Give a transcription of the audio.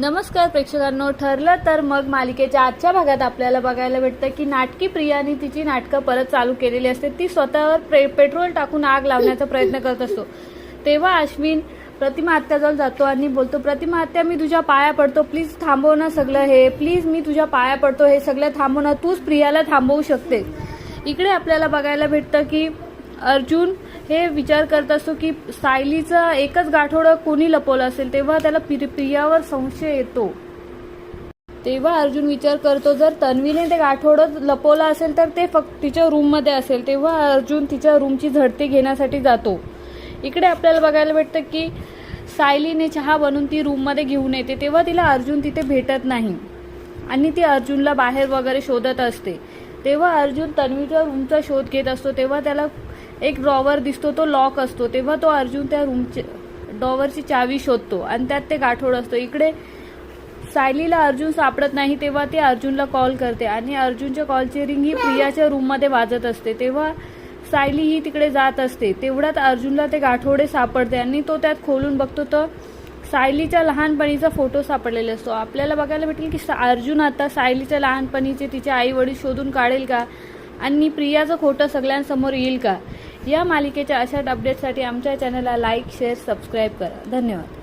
नमस्कार प्रेक्षकांनो ठरलं तर मग मालिकेच्या आजच्या भागात आपल्याला बघायला भेटतं की नाटकी प्रियाने तिची नाटकं परत चालू केलेली असते. ती स्वतःवर पे- पेट्रोल टाकून आग लावण्याचा प्रयत्न करत असतो. तेव्हा अश्विन प्रतिमा आत्याजवळ जातो आणि बोलतो प्रतिमा आत्या मी तुझ्या पाया पडतो. प्लीज थांबव ना सगळं हे. प्लीज मी तुझ्या पाया पडतो. हे सगळं थांबव ना. तूच प्रियाला थांबवू शकते इकडे आपल्याला बघायला भेटतं की अर्जुन हे विचार करत असतो की सायलीचं एकच गाठोडं कोणी लपवलं असेल तेव्हा त्याला प्रियावर संशय येतो. तेव्हा अर्जुन विचार करतो जर तन्वीने ते गाठोडं लपवलं असेल तर ते फक्त तिच्या रूममध्ये असेल. तेव्हा अर्जुन तिच्या रूमची झडती घेण्यासाठी जातो. इकडे आपल्याला बघायला भेटतं की सायलीने चहा बनवून ती रूममध्ये घेऊन येते तेव्हा तिला अर्जुन तिथे भेटत नाही. आणि ती अर्जुनला बाहेर वगैरे शोधत असते. तेव्हा अर्जुन तन्वीच्या रूमचा शोध घेत असतो तेव्हा त्याला एक ड्रॉवर दिसतो तो लॉक असतो. तेव्हा तो अर्जुन त्या रूमचे ड्रॉवरची चावी शोधतो आणि त्यात ते गाठोड असतो. इकडे सायलीला अर्जुन सापडत नाही तेव्हा ती अर्जुनला कॉल करते आणि अर्जुनच्या कॉलची रिंग ही प्रियाच्या रूममध्ये वाजत असते. तेव्हा सायली ही तिकडे जात असते. तेवढ्यात अर्जुनला ते गाठोडे सापडते आणि तो त्यात खोलून बघतो तर सायलीच्या लहानपणीचा फोटो सापडलेला असतो. आपल्याला बघायला भेटेल की अर्जुन आता सायलीच्या लहानपणीचे तिचे आई वडील शोधून काढेल का? आणि प्रियाचं खोटं सगळ्यांसमोर येईल का? या मालिकेच्या अशाच अपडेटसाठी आमच्या चॅनलला लाईक शेअर सबस्क्राईब करा. धन्यवाद.